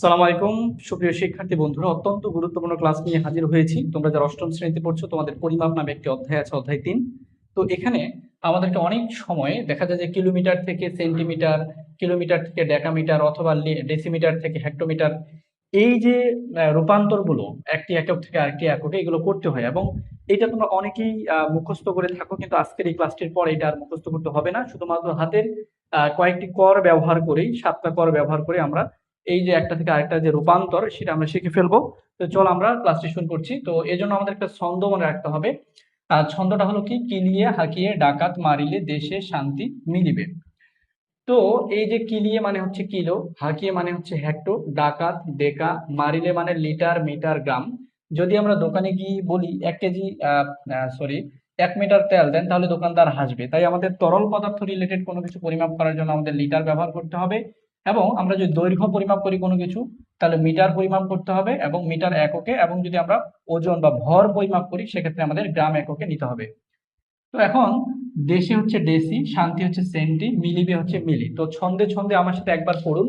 সালাম আলাইকুম। সুপ্রিয় শিক্ষার্থী বন্ধুরা, অত্যন্ত গুরুত্বপূর্ণ ক্লাস নিয়ে হাজির হয়েছি। তোমরা যারা অষ্টম শ্রেণীতে পড়ছো, তোমাদের পরিমাপ নামে একটি অধ্যায় আছে, অধ্যায় তিন। তো এখানে আমাদেরকে অনেক সময় দেখা যায় যে কিলোমিটার থেকে সেন্টিমিটার, কিলোমিটার থেকে ডেকামিটার অথবা ডেসিমিটার থেকে হেক্টোমিটার, এই যে রূপান্তরগুলো একটি একক থেকে আরেকটি এককে, এগুলো করতে হয় এবং এটা তোমরা অনেকেই মুখস্থ করে থাকো, কিন্তু আজকের এই ক্লাসটির পর এটা আর মুখস্থ করতে হবে না। শুধুমাত্র হাতের কয়েকটি কর ব্যবহার করেই, সাতটা কর ব্যবহার করে আমরা এই যে একটা থেকে আরেকটা যে রূপান্তর, সেটা আমরা শিখে ফেলব। তো চল আমরা ক্লাসটি শুরু করছি। তো এই জন্য আমাদের একটা ছন্দ মনে রাখতে হবে। আর ছন্দটা হলো কি? কিলিয়ে, হাকিয়ে, ডাকাত, মারিলে, দেশে শান্তি মিলিবে। তো এই যে কিলিয়ে মানে হচ্ছে কিলো, হাকিয়ে মানে হচ্ছে হেক্টো ডাকাত, ডেকা, মারিলে মানে লিটার, মিটার, গ্রাম। যদি আমরা দোকানে গিয়ে বলি এক কেজি সরি এক মিটার তেল দেন, তাহলে দোকানদার হাসবে। তাই আমাদের তরল পদার্থ রিলেটেড কোনো কিছু পরিমাপ করার জন্য আমাদের লিটার ব্যবহার করতে হবে। এবং আমরা যদি দৈর্ঘ্য পরিমাপ করি কোনো কিছু, তাহলে মিটার পরিমাপ করতে হবে এবং মিটার এককে এবং যদি আমরা ওজন বা ভর পরিমাপ করি, সেক্ষেত্রে আমাদের গ্রাম এককে নিতে হবে। তো এখন দেশে হচ্ছে ডেসি, শান্তি হচ্ছে সেন্টি মিলিবে হচ্ছে মিলি। তো ছন্দে ছন্দে আমার সাথে একবার পড়ুন।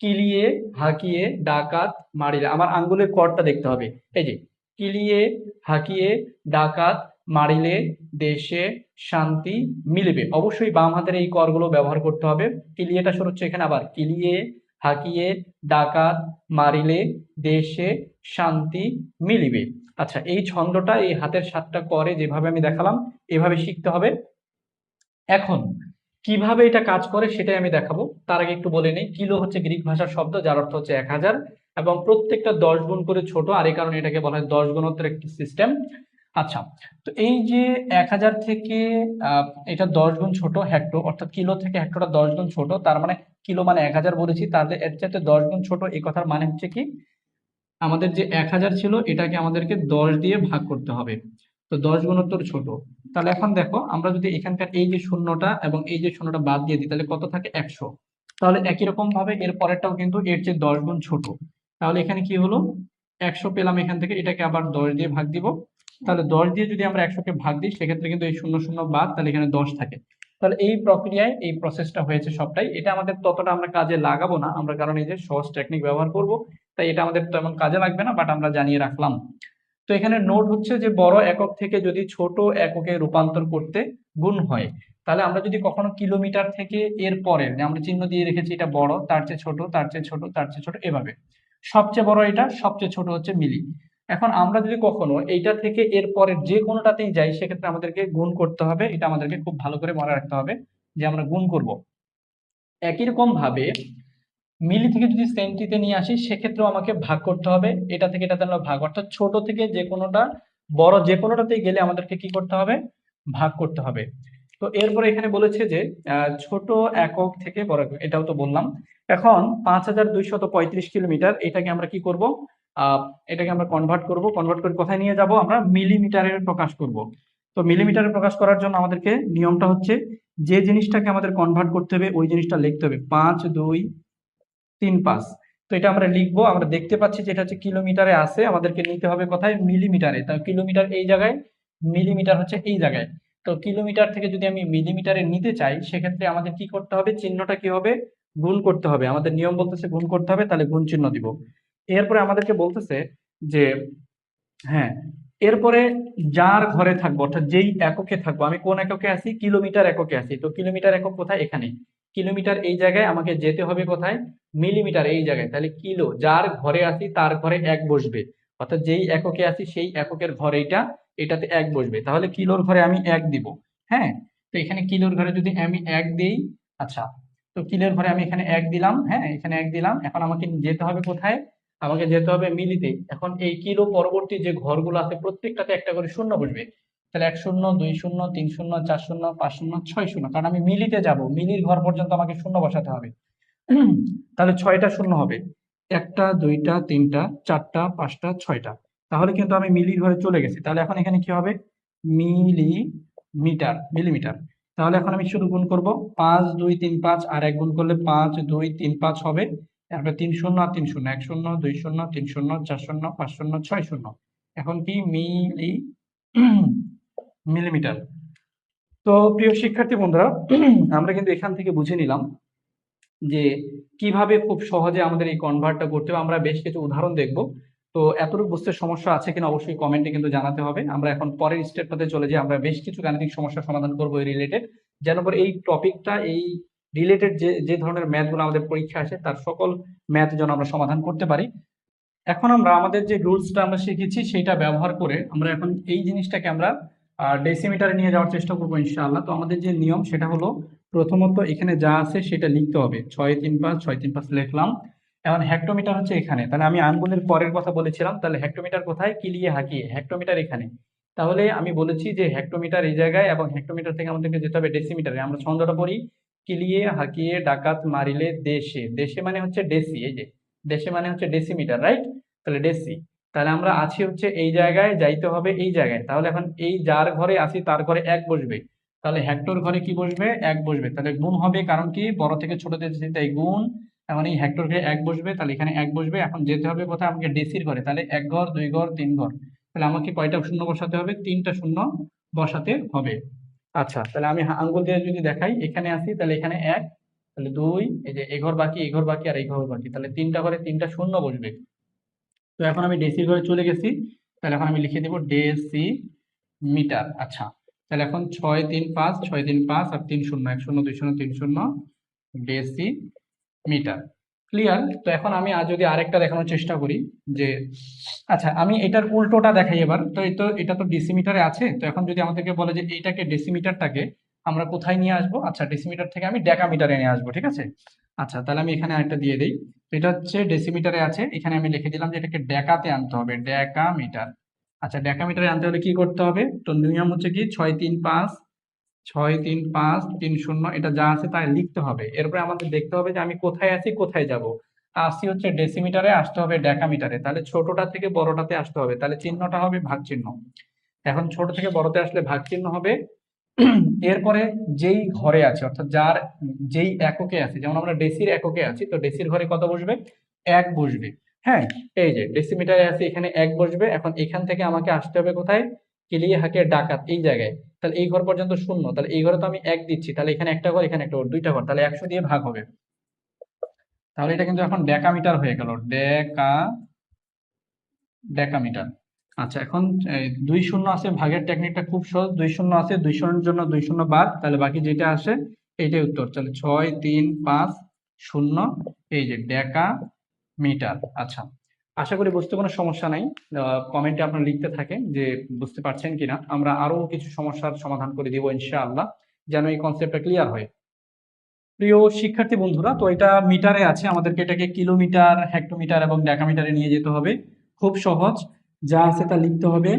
কিলিয়ে, হাকিয়ে, ডাকাত, মারিলে। আমার আঙ্গুলের করটা দেখতে হবে। এই যে, কিলিয়ে, হাকিয়ে, ডাকাত মারিলে দেশে শান্তি মিলিবে। অবশ্যই বাম হাতের এই করগুলো ব্যবহার করতে হবে। কিলিয়েটা শুরু হচ্ছে এখানে আবার। কিলিয়ে, হাকিয়ে, ডাকাত, মারিলে দেশে শান্তি মিলিবে। আচ্ছা এই ছন্দটা, এই হাতের সাতটা করে যেভাবে আমি দেখালাম, এভাবে শিখতে হবে। এখন, কীভাবে এটা কাজ করে সেটাই আমি দেখাবো। তার আগে একটু বলে নেই। কিলো হচ্ছে গ্রিক ভাষার শব্দ, যার অর্থ হচ্ছে এক হাজার। এবং প্রত্যেকটা দশ গুণ করে ছোট, আর এই কারণে এটাকে বলা হয় দশ গুণোত্তর একটি সিস্টেম আচ্ছা তো এই যে এক হাজার থেকে এটা দশ গুণ ছোট হেক্টো অর্থাৎ কিলো থেকে হেক্টোটা দশ গুণ ছোট, তার মানে কিলো মানে এক হাজার বলেছি তাহলে এর চাইতে দশ গুণ ছোট, এই কথার মানে হচ্ছে কি, আমাদের যে এক হাজার ছিল, এটাকে আমাদেরকে দশ দিয়ে ভাগ করতে হবে। তো দশ গুণোত্তর ছোট। তাহলে এখন দেখো, আমরা যদি এখানকার এই যে শূন্যটা এবং এই যে শূন্যটা বাদ দিয়ে দিই, তাহলে কত থাকে? একশো। তাহলে একই রকম ভাবে এর পরেরটাও কিন্তু এর চেয়ে দশ গুণ ছোট। তাহলে এখানে কি হলো? একশো পেলাম এখান থেকে, এটাকে আবার দশ দিয়ে ভাগ দিব। তাহলে দশ দিয়ে যদি আমরা একশোকে ভাগ দিই, সেক্ষেত্রে কিন্তু এই শূন্য শূন্য বাদ, তাহলে এখানে দশ থাকে। তাহলে এই প্রক্রিয়ায় এই প্রসেসটা হয়েছে সবটাই। এটা আমাদের ততটা আমরা কাজে লাগাবো না। আমরা কারণ এই যে সহজ টেকনিক ব্যবহার করব, তাই এটা আমাদের তেমন কাজে লাগবে না বাট আমরা জানিয়ে রাখলাম। তো এখানে নোট হচ্ছে যে বড় একক থেকে যদি ছোট এককে রূপান্তর করতে গুণ হয়, তাহলে আমরা যদি কখনো কিলোমিটার থেকে এর পরে আমরা চিহ্ন দিয়ে রেখেছি এটা বড়, তার চেয়ে ছোট, তার চেয়ে ছোট, তার চেয়ে ছোট, এভাবে। সবচেয়ে বড় এটা, সবচেয়ে ছোট হচ্ছে মিলি। এখন আমরা যদি কখনো এইটা থেকে এর পরের যে কোনোটাতেই যাই, সেক্ষেত্রে আমাদেরকে গুণ করতে হবে। এটা আমাদেরকে খুব ভালো করে মনে রাখতে হবে যে আমরা গুণ করব। একই রকম ভাবে মিলি থেকে যদি সেন্টিতে নিয়ে আসি, সেক্ষেত্রেও আমাকে ভাগ করতে হবে। এটা থেকে এটাতে আমরা ভাগ, অর্থাৎ ছোট থেকে যে কোনোটা, বড় যে কোনোটাতেই গেলে আমাদেরকে কি করতে হবে? ভাগ করতে হবে। তো এরপরে এখানে বলেছে যে ছোট একক থেকে বড় এটাও তো বললাম। এখন পাঁচ হাজার দুইশত পঁয়ত্রিশ কিলোমিটার, এটাকে আমরা কি করব? এটাকে আমরা কনভার্ট করব। কনভার্ট করে কোথায় নিয়ে যাব? আমরা মিলিমিটারে প্রকাশ করব। তো মিলিমিটারে প্রকাশ করার জন্য আমাদেরকে নিয়মটা হচ্ছে যে জিনিসটাকে আমাদের কনভার্ট করতে হবে, ওই জিনিসটা লিখতে হবে। পাঁচ, দুই, তিন, পাঁচ। তো এটা আমরা লিখব। আমরা দেখতে পাচ্ছি যে এটা হচ্ছে কিলোমিটারে আছে। আমাদেরকে নিতে হবে কোথায়? মিলিমিটারে তাই কিলোমিটার এই জায়গায় মিলিমিটার হচ্ছে এই জায়গায়। তো কিলোমিটার থেকে যদি আমি মিলিমিটারে নিতে চাই, সেক্ষেত্রে আমাদের কি করতে হবে? চিহ্নটা কি হবে? গুণ করতে হবে। আমাদের নিয়ম বলতেছে গুণ করতে হবে, তাহলে গুণ চিহ্ন দিব। এরপরে আমাদেরকে বলতেছে যে হ্যাঁ এরপরে যার ঘরে থাকব, অর্থাৎ যেই এককে থাকব, আমি কোন এককে আছি? কিলোমিটার এককে আছি। তো কিলোমিটার একক কোথায়? এখানে। কিলোমিটার এই জায়গায় আমাকে যেতে হবে কোথায়? মিলিমিটার এই জায়গায়। তাহলে কিলো, যার ঘরে আছি, তার ঘরে এক বসবে। অর্থাৎ যেই এককে আছি, সেই এককের ঘরে এটা এটাতে এক বসবে। তাহলে কিলোর ঘরে আমি এক দিব। হ্যাঁ? তো এখানে কিলোর ঘরে যদি আমি এক দিই আচ্ছা তো কিলোর ঘরে আমি এখানে এক দিলাম। হ্যাঁ এখানে এক দিলাম। এখন আমাকে যেতে হবে কোথায়? আমাকে যেতে হবে মিলিতে। এখন এই কিলো পরবর্তী যে ঘরগুলো আছে, প্রত্যেকটাতে একটা করে শূন্য বসবে। তাহলে এক শূন্য, দুই শূন্য, তিন শূন্য, চার শূন্য, পাঁচ শূন্য, ছয় শূন্য। কারণ আমি মিলিতে যাব। মিলির ঘর পর্যন্ত আমাকে শূন্য বসাতে হবে। তাহলে ছয়টা শূন্য হবে। একটা, দুইটা, তিনটা, চারটা, পাঁচটা, ছয়টা। তাহলে কিন্তু আমি মিলির ঘরে চলে গেছি। তাহলে এখন এখানে কি হবে? Millimetre millimetre. তাহলে এখন আমি শুধু গুণ করব। পাঁচ, দুই, তিন, পাঁচ, আর এক গুণ করলে পাঁচ, দুই, তিন, পাঁচ হবে। তারপরে তিন শূন্য তিন শূন্য, এক শূন্য, দুই শূন্য, তিন শূন্য, চার শূন্য, পাঁচ শূন্য, ছয় শূন্য। এখন কি মিলি, মিলিমিটার? তো প্রিয় শিক্ষার্থী বন্ধুরা, আমরা কিন্তু এখান থেকে বুঝে নিলাম যে কীভাবে খুব সহজে আমাদের এই কনভার্টটা করতে হবে। আমরা বেশ কিছু উদাহরণ দেখব। তো এতটুকু বুঝতে সমস্যা আছে কিনা অবশ্যই কমেন্টে কিন্তু জানাতে হবে। আমরা এখন পরের স্টেপটাতে চলে যাই। আমরা বেশ কিছু গাণিতিক সমস্যার সমাধান করব এই রিলেটেড যেন এই টপিকটা এই রিলেটেড যে যে ধরনের ম্যাথগুলো আমাদের পরীক্ষা আসে, তার সকল ম্যাথ যেন আমরা সমাধান করতে পারি। এখন আমরা আমাদের যে রুলসটা আমরা শিখেছি সেটা ব্যবহার করে আমরা এখন এই জিনিসটাকে আমরা ডেসিমিটারে নিয়ে যাওয়ার চেষ্টা করব ইনশাআল্লাহ। তো আমাদের যে নিয়ম, সেটা হলো প্রথমত এখানে যা আছে সেটা লিখতে হবে। ছয় তিন পাঁচ, ছয় তিন পাঁচ লিখলাম। এখন হেক্টোমিটার হচ্ছে এখানে। তাহলে আমি আঙ্গুলের পরের কথা বলেছিলাম। তাহলে হেক্টোমিটার কোথায়? কিলিয়ে হাঁকিয়ে। হেক্টোমিটার এখানে। তাহলে আমি বলেছি যে হেক্টোমিটার এই জায়গায় এবং হেক্টোমিটার থেকে আমাদেরকে যেতে হবে ডেসিমিটারে আমরা ছন্দটা পড়ি। কিলিয়ে, হাঁকিয়ে, ডাকাত মারিলে দেশে। দেশে মানে হচ্ছে ডেসি, এই যে। দেশে মানে হচ্ছে ডেসিমিটার, রাইট? তাহলে ডেসি। তাহলে আমরা আছি হচ্ছে এই জায়গায়, যাইতে হবে এই জায়গায়। তাহলে এখন এই যার ঘরে আসি তার ঘরে এক বসবে। তাহলে হেক্টর ঘরে কি বসবে? এক বসবে। তাহলে গুণ হবে কারণ কি? বড় থেকে ছোট দিয়েছি তাই গুণ। এখন এই হেক্টর ঘরে এক বসবে, তাহলে এখানে এক বসবে। এখন যেতে হবে কোথায়? আমাকে ডেসির ঘরে। তাহলে এক ঘর, দুই ঘর, তিন ঘর। তাহলে আমাকে কয়টা শূন্য বসাতে হবে? তিনটা শূন্য বসাতে হবে। আচ্ছা তাহলে আমি আঙ্গুল দিয়ে যদি দেখাই, এখানে আসি, তাহলে এখানে এক, তাহলে দুই, এই যে এ ঘর বাকি, এ ঘর বাকি আর এই ঘর বাকি, তাহলে তিনটা ঘরে তিনটা শূন্য বসবে। তো এখন আমি ডেসি ঘরে চলে গেছি, তাহলে এখন আমি লিখে দেবো ডেসি মিটার আচ্ছা তাহলে এখন ছয় তিন পাঁচ, ছয় তিন পাঁচ আর তিন শূন্য, এক শূন্য, দুই শূন্য, তিন শূন্য ডেসি মিটার ক্লিয়ার তো এখন আমি আর যদি আরেকটা দেখানোর চেষ্টা করি, যে আচ্ছা আমি এটার উল্টোটা দেখাই এবার। তো এই তো, এটা তো ডেসিমিটারে আছে। তো এখন যদি আমাদেরকে বলে যে, এইটাকে ডেসিমিটারটাকে আমরা কোথায় নিয়ে আসব? আচ্ছা ডেসিমিটার থেকে আমি ডেকামিটারে নিয়ে আসব, ঠিক আছে? আচ্ছা তাহলে আমি এখানে আরেকটা দিয়ে দিই। এটা হচ্ছে ডেসিমিটারে আছে। এখানে আমি লিখে দিলাম যে, এটাকে ডেকাতে আনতে হবে, ডেকামিটার। আচ্ছা ডেকামিটারে আনতে হলে কি করতে হবে? তো নিয়ম হচ্ছে কি, ছয়, তিন, পাঁচ ছয় তিন পাঁচ তিন শূন্য, এটা যা আছে তাই লিখতে হবে। এরপরে আমাদের দেখতে হবে যে আমি কোথায় আছি, কোথায় যাব। আসি হচ্ছে ডেসিমিটারে আসতে হবে ডেকামিটারে তাহলে ছোটটা থেকে বড়টাতে আসতে হবে। তাহলে চিহ্নটা হবে ভাগ চিহ্ন এখন ছোট থেকে বড়তে আসলে ভাগ চিহ্ন হবে। এরপরে যেই ঘরে আছে, অর্থাৎ যার যেই এককে আছে, যেমন আমরা ডেসির এককে আছি, তো ডেসির ঘরে কত বসবে? এক বসবে। হ্যাঁ এই যে ডেসিমিটারে আছে, এখানে এক বসবে। এখন এখান থেকে আমাকে আসতে হবে কোথায়? কিলিয়ে হাকে ডাকাত এই জায়গায়। তাহলে এই ঘর পর্যন্ত শূন্য। তাহলে এই ঘরে তো আমি এক দিচ্ছি। তাহলে এখানে একটা ঘর, এখানে একটা ঘর দুইটা ঘর। তাহলে একশো দিয়ে ভাগ হবে। তাহলে এটা কিন্তু এখন ডেকামিটার হয়ে গেল। Deca, decametre. আচ্ছা এখন দুই শূন্য আছে ভাগের টেকনিকটা খুব সহজ। দুই শূন্য আছে, দুই শূন্যের জন্য দুই শূন্য বাদ। তাহলে বাকি যেটা আসে এইটাই উত্তর। তাহলে ছয়, তিন, পাঁচ, শূন্য। এই যে ডেকা মিটার আচ্ছা আশা করি বুঝতে কোনো সমস্যা নাই। কমেন্টে আপনারা লিখতে থাকেন যে বুঝতে পারছেন কিনা। আমরা আরও কিছু সমস্যার সমাধান করে দিব ইনশাআল্লাহ, যেন এই কনসেপ্টটা ক্লিয়ার হয়। প্রিয় শিক্ষার্থী বন্ধুরা, তো এটা মিটারে আছে। আমাদেরকে এটাকে কিলোমিটার হেক্টোমিটার এবং ডেকামিটারে নিয়ে যেতে হবে। খুব সহজ, যা আছে তা লিখতে হবে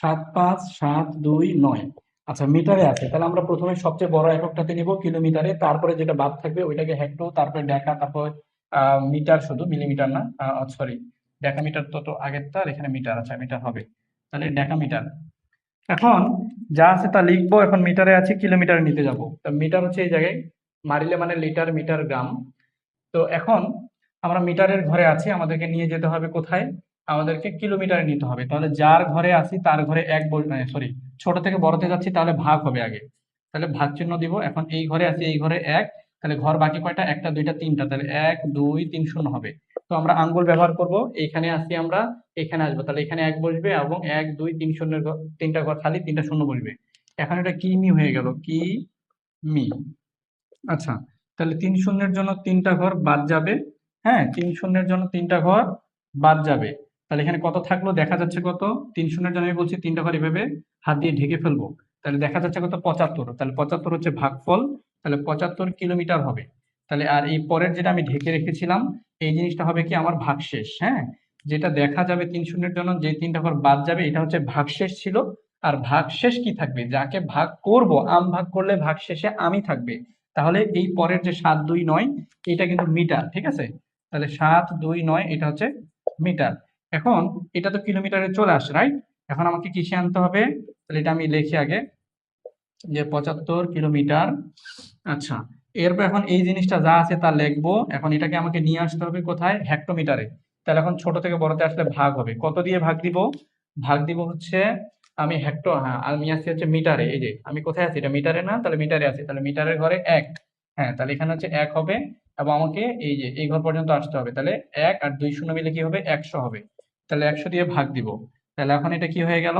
সাত পাঁচ সাত দুই নয়। আচ্ছা মিটারে আছে। তাহলে আমরা প্রথমে সবচেয়ে বড় এককটাতে নিব কিলোমিটারে। তারপরে যেটা বাদ থাকবে, ওইটাকে হেক্টো তারপরে ডেকা তারপর মিটার শুধু, মিলিমিটার না সরি ডেকামিটার তো তো আগেরটা আর এখানে মিটার আছে মিটার হবে। তাহলে ডেকামিটার। এখন যা আছে তা লিখব এখন মিটারে আছে কিলোমিটার নিতে যাব। তো মিটার হচ্ছে এই জায়গায় মারিলে মানে লিটার মিটার গ্রাম। তো এখন আমরা মিটারের ঘরে আছি আমাদেরকে নিয়ে যেতে হবে কোথায়? আমাদেরকে কিলোমিটারে নিতে হবে। তাহলে যার ঘরে আছি তার ঘরে এক সরি ছোট থেকে বড়তে যাচ্ছি তাহলে ভাগ হবে আগে। তাহলে ভাগ চিহ্ন দিব এখন এই ঘরে আছি এই ঘরে এক। তাহলে ঘর বাকি কয়টা? একটা, দুইটা, তিনটা। তাহলে এক, দুই, তিন, শূন্য হবে। তো আমরা আঙ্গুল ব্যবহার করব। এখানে আসি আমরা, এখানে আসব। তাহলে এখানে এক বসবে এবং এক, দুই, তিন, শূন্যের তিনটা ঘর খালি, তিনটা শূন্য বসবে। এখন এটা কি মি হয়ে গেল? কি মি? আচ্ছা তাহলে তিন শূন্যের জন্য তিনটা ঘর বাদ যাবে। হ্যাঁ তিন শূন্যের জন্য তিনটা ঘর বাদ যাবে। তাহলে এখানে কত থাকল? দেখা যাচ্ছে কত? তিন শূন্যের জন্য আমি বলছি তিনটা ঘর এভাবে হাত দিয়ে ঢেকে ফেলব। তাহলে দেখা যাচ্ছে কত? পঁচাত্তর। তাহলে পঁচাত্তর হচ্ছে ভাগফল। তাহলে পঁচাত্তর কিলোমিটার হবে। তাহলে আর এই পরের যেটা আমি ঢেকে রেখেছিলাম, এই জিনিসটা হবে কি আমার ভাগশেষ হ্যাঁ? যেটা দেখা যাবে তিন শূন্যের জন্য, যে তিনটা ঘর বাদ যাবে, এটা হচ্ছে ভাগশেষ ছিল। আর ভাগশেষ কি থাকবে? যাকে ভাগ করব, আম ভাগ করলে ভাগশেষে আমি থাকবে। তাহলে এই পরের যে সাত দুই নয়, এটা কিন্তু মিটার, ঠিক আছে? তাহলে সাত দুই নয়, এটা হচ্ছে মিটার। এখন এটা তো কিলোমিটারে চলে আসে, রাইট? এখন আমাকে কিসে আনতে হবে? তাহলে এটা আমি লিখি আগে। যে পঁচাত্তর কিলোমিটার। আচ্ছা এরপর এখন এই জিনিসটা যা আছে তা লিখব। এখন এটাকে আমাকে নিয়ে আসতে হবে কোথায়? হেক্টোমিটারে তাহলে এখন ছোট থেকে বড়তে আসলে ভাগ হবে। কত দিয়ে ভাগ দিব? ভাগ দিব হচ্ছে আমি হেক্টো হ্যাঁ আমি আছি হচ্ছে মিটারে এই যে, আমি কোথায় আছি? এটা মিটারে না? তাহলে মিটারে আছি। তাহলে মিটারের ঘরে এক। হ্যাঁ তাহলে এখানে হচ্ছে এক হবে এবং আমাকে এই যে, এই ঘর পর্যন্ত আসতে হবে। তাহলে এক আর দুই শূন্য মিলে কি হবে? একশো হবে। তাহলে একশো দিয়ে ভাগ দিব। তাহলে এখন এটা কি হয়ে গেল?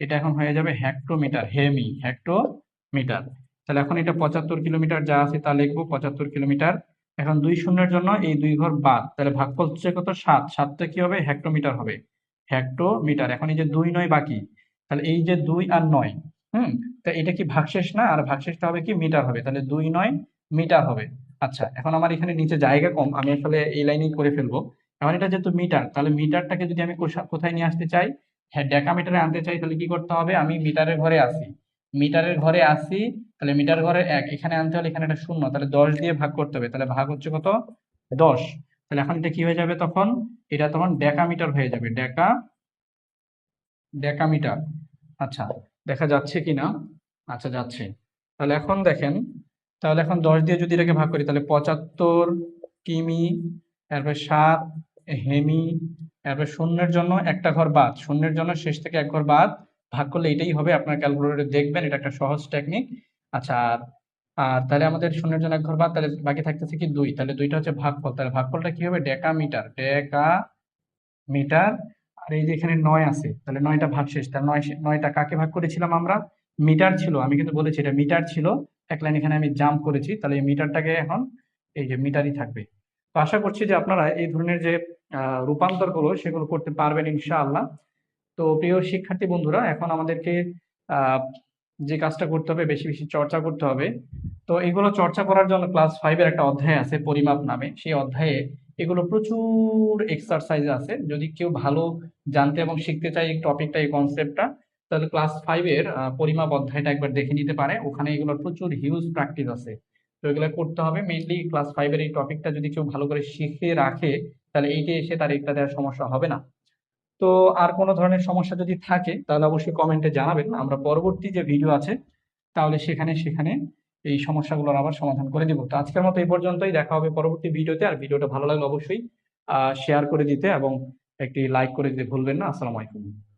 এটা এখন হয়ে যাবে হেক্টোমিটার হেমি হেক্টোমিটার তাহলে এখন এটা পঁচাত্তর কিলোমিটার যা আছে তা লিখব, পঁচাত্তর কিলোমিটার। এখন দুই শূন্যের জন্য এই দুই ঘর বাদ। তাহলে ভাগফল হচ্ছে কত? সাত। সাতটা কি হবে? হেক্টোমিটার হবে। হেক্টোমিটার এখন এই যে দুই নয় বাকি, তাহলে এই যে দুই আর নয়, হুম? তা এটা কি ভাগশেষ না? আর ভাগশেষটা হবে কি? মিটার হবে। তাহলে দুই নয় মিটার হবে। আচ্ছা এখন আমার এখানে নিচে জায়গা কম। আমি আসলে এই লাইনেই করে ফেলব। এখন এটা যেহেতু মিটার তাহলে মিটারটাকে যদি আমি কোথায় নিয়ে আসতে চাই? হ্যাঁ ডেকামিটারে আনতে চাই, তাহলে কি করতে হবে? আমি মিটারের ঘরে আসি। মিটারের ঘরে আসি, তাহলে মিটার ঘরে এক, এখানে আনতে হলে এখানে একটা শূন্য, তাহলে দশ দিয়ে ভাগ করতে হবে, তাহলে ভাগ হচ্ছে কত? দশ। তাহলে এখন এটা কি হয়ে যাবে তখন? এটা তখন ডেকামিটার হয়ে যাবে ডেকা ডেকামিটার আচ্ছা দেখা যাচ্ছে কি না? আচ্ছা যাচ্ছে। তাহলে এখন দেখেন, তাহলে এখন দশ দিয়ে যদি এটাকে ভাগ করি, তাহলে পঁচাত্তর কিমি, তারপরে সাত, হেমি তারপরে শূন্যের জন্য একটা ঘর বাদ। শূন্যের জন্য শেষ থেকে এক ঘর বাদ। ভাগ করলে এটাই হবে আপনার ক্যালকুলেটরে দেখবেন, এটা একটা সহজ টেকনিক আচ্ছা আর আর তাহলে আমাদের শূন্যের জন্য এক ঘর বাদ, তাহলে বাকি থাকতেছে কি দুই? তাহলে দুইটা হচ্ছে ভাগফল। তাহলে ভাগফলটা কি হবে? ডেকা মিটার ডেকা মিটার আর এই যে এখানে নয় আছে, তাহলে নয়টা ভাগ শেষ। তাহলে নয় নয়টা কাকে ভাগ করেছিলাম আমরা? মিটার ছিল, আমি কিন্তু বলেছি এটা মিটার ছিল। এক লাইন এখানে আমি জাম্প করেছি, তাহলে এই মিটারটাকে এখন এই যে মিটারই থাকবে। তো আশা করছি যে আপনারা এই ধরনের যে রূপান্তরগুলো সেগুলো করতে পারবেন ইনশাআল্লাহ। তো প্রিয় শিক্ষার্থী বন্ধুরা, এখন আমাদেরকে যে কাজটা করতে হবে, বেশি বেশি চর্চা করতে হবে। তো এগুলো চর্চা করার জন্য ক্লাস ফাইভের একটা অধ্যায় আছে, পরিমাপ নামে। সেই অধ্যায়ে এগুলো প্রচুর এক্সারসাইজ আছে। যদি কেউ ভালো জানতে এবং শিখতে চায় এই টপিকটা এই কনসেপ্টটা তাহলে ক্লাস ফাইভের পরিমাপ অধ্যায়টা একবার দেখে নিতে পারে। ওখানে এগুলোর প্রচুর হিউজ প্র্যাকটিস আছে। তো এগুলো করতে হবে। মেইনলি ক্লাস ফাইভের এই টপিকটা যদি কেউ ভালো করে শিখে রাখে, তাহলে এইটে এসে তার একটা দেওয়ার সমস্যা হবে না। তো আর কোনো ধরনের সমস্যা যদি থাকে, তাহলে অবশ্যই কমেন্টে জানাবেন। আমরা পরবর্তী যে ভিডিও আছে, তাহলে সেখানে সেখানে এই সমস্যাগুলোর আবার সমাধান করে দিব। তো আজকের মতো এই পর্যন্তই। দেখা হবে পরবর্তী ভিডিওতে আর ভিডিওটা ভালো লাগলে অবশ্যই শেয়ার করে দিতে এবং একটি লাইক করে দিতে ভুলবেন না। আসসালামু আলাইকুম।